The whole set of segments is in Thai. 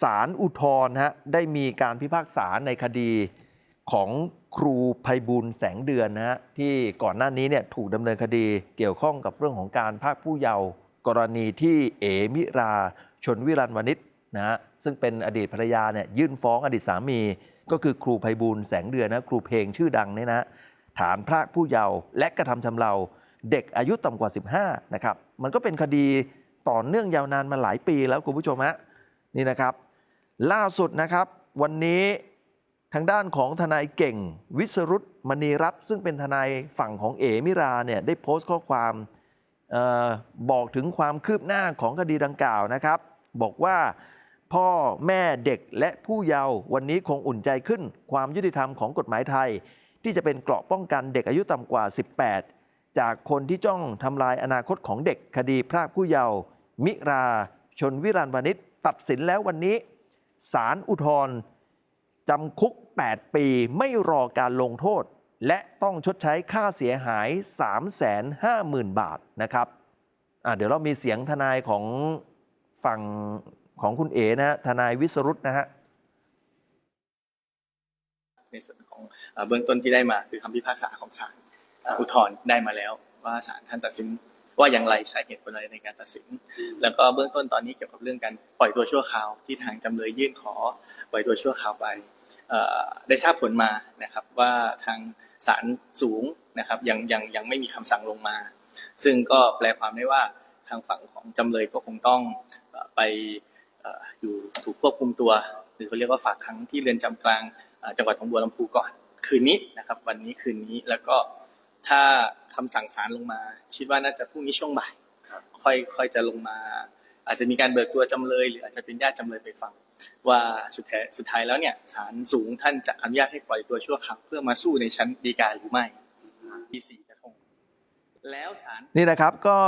ศาลอุทธรณ์ฮะได้มีการพิพากษาในคดีของครูภัยบุญแสงเดือนนะฮะที่ก่อนหน้านี้เนี่ยถูกดำเนินคดีเกี่ยวข้องกับเรื่องของการพากผู้เยาว์กรณีที่เอมิราชนวิรันวณิชนะฮะซึ่งเป็นอดีตภรรยาเนี่ยยื่นฟ้องอดีตสามี ก็คือครูภัยบุญแสงเดือนนะครูเพลงชื่อดังเนี่ยนะฐานพรากผู้เยาว์และกระทำชำเราเด็กอายุต่ำกว่า 15 นะครับ มันก็เป็นคดีต่อเนื่องยาวนานมาหลายปีแล้วคุณผู้ชมฮะ นี่นะครับ ล่าสุดนะครับ วันนี้ทางด้านของทนายเก่ง วิสรุตมณีรัตน์ซึ่งเป็นทนายฝั่งของเอมิราเนี่ยได้โพสต์ข้อความออบอกถึงความคืบหน้าของคดีดังกล่าวนะครับ บอกว่าพ่อแม่เด็กและผู้เยาว์วันนี้คงอุ่นใจขึ้น ความยุติธรรมของกฎหมายไทย ที่จะเป็นเกราะป้องกันเด็กอายุต่ำกว่า 18 จากคนที่จ้องทำลายอนาคตของเด็กคดีพรากผู้เยาว์มิรา ชนวิรันวณิช ตัดสินแล้ววันนี้ศาลอุทธรณ์จำคุก 8 ปีไม่รอการลงโทษ และต้องชดใช้ค่าเสียหาย 350,000 บาทนะครับเดี๋ยวเรามีเสียงทนายของฝั่งของคุณเอ๋นะฮะทนายวิสรุตนะฮะในส่วนของเบื้องต้นที่ได้มาคือคำพิพากษาของศาลอุทธรณ์ได้มาแล้ว ว่าศาลท่านตัดสิน ว่าอย่างไรใช้เหตุผลอะไรในการตัดสิน แล้วก็เบื้องต้นตอนนี้เกี่ยวกับเรื่องการปล่อยตัวชั่วคราวที่ทางจำเลยยื่นขอปล่อยตัวชั่วคราวไปได้ทราบผลมานะครับว่าทางศาลสูงนะครับยังยังยังไม่มีคำสั่งลงมา ซึ่งก็แปลความได้ว่าทางฝั่งของจำเลยก็คงต้องไปอยู่ถูกควบคุมตัว หรือเขาเรียกว่าฝากขังที่เรือนจำกลางจังหวัดของบัวลำพูก่อน คืนนี้นะครับวันนี้คืนนี้แล้วก็ ถ้าคำสั่งศาลลงมา คิดว่าน่าจะพรุ่งนี้ช่วงบ่ายค่อยค่อยจะลงมา อาจจะมีการเบิกตัวจำเลย หรืออาจจะเป็นญาติจำเลยไปฟัง ว่าสุดท้ายสุดท้ายแล้วเนี่ยศาลสูงท่านจะอนุญาตให้ปล่อยตัวชั่วคราวเพื่อมาสู้ในชั้นฎีกาหรือไม่ที่สี่กระทงแล้วศาลนี่นะครับก็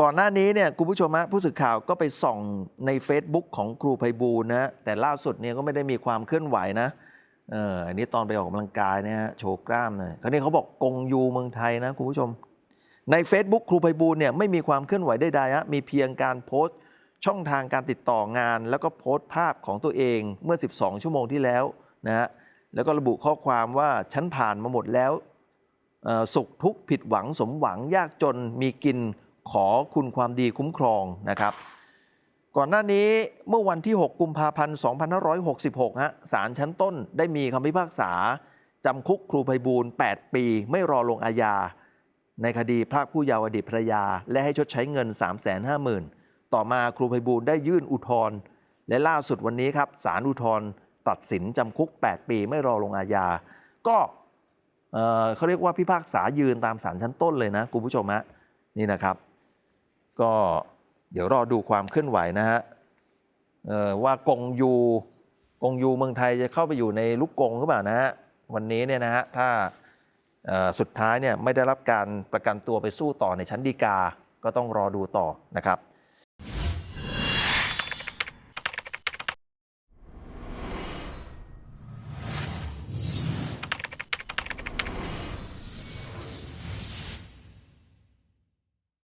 ก่อนหน้านี้เนี่ยคุณผู้ชมฮะผู้สื่อข่าวก็ไปส่องใน Facebook ของครูไพบูลย์นะแต่ล่าสุดเนี่ยก็ไม่ได้มีความเคลื่อนไหวนะ เอออันนี้ตอนไปออกกำลังกายเนี่ยฮะโชว์กล้ามหน่อยคราวนี้เขาบอกกงยูเมืองไทยนะคุณผู้ชม ใน Facebook ครูไพบูลเนี่ยไม่มีความเคลื่อนไหวใดๆฮะมีเพียงการโพสต์ช่องทางการติดต่องาน แล้วก็โพสต์ภาพของตัวเองเมื่อ 12 ชั่วโมงที่แล้วนะฮะแล้วก็ระบุข้อความว่าฉันผ่านมาหมดแล้วสุขทุกข์ผิดหวังสมหวังยากจนมีกินขอคุณความดีคุ้มครองนะครับ ก่อนหน้านี้เมื่อวันที่ 6 กุมภาพันธ์ 2566 ฮะศาลชั้นต้นได้มีคำพิพากษา จำคุกครูไพบูล8 ปี ไม่รอลงอาญา ในคดีพรากผู้เยาว์อดีตภรรยา และให้ชดใช้เงิน 350,000 ต่อมาครูไพบูลได้ยื่นอุทธรณ์และล่าสุดวันนี้ครับศาลอุทธรณ์ตัดสินจำคุก 8 ปีไม่รอลงอาญา ก็เอ่อเขาเรียกว่าพิพากษายืนตามศาลชั้นต้นเลยนะคุณผู้ชมฮะนี่นะครับ ก็ เดี๋ยวรอดูความเคลื่อนไหวนะฮะว่ากงยูกงยูเมืองไทยจะเข้าไปอยู่ในลูกกงหรือเปล่านะฮะวันนี้เนี่ยนะฮะถ้าสุดท้ายเนี่ยไม่ได้รับการประกันตัวไปสู้ต่อในชั้นฎีกาก็ต้องรอดูต่อนะครับ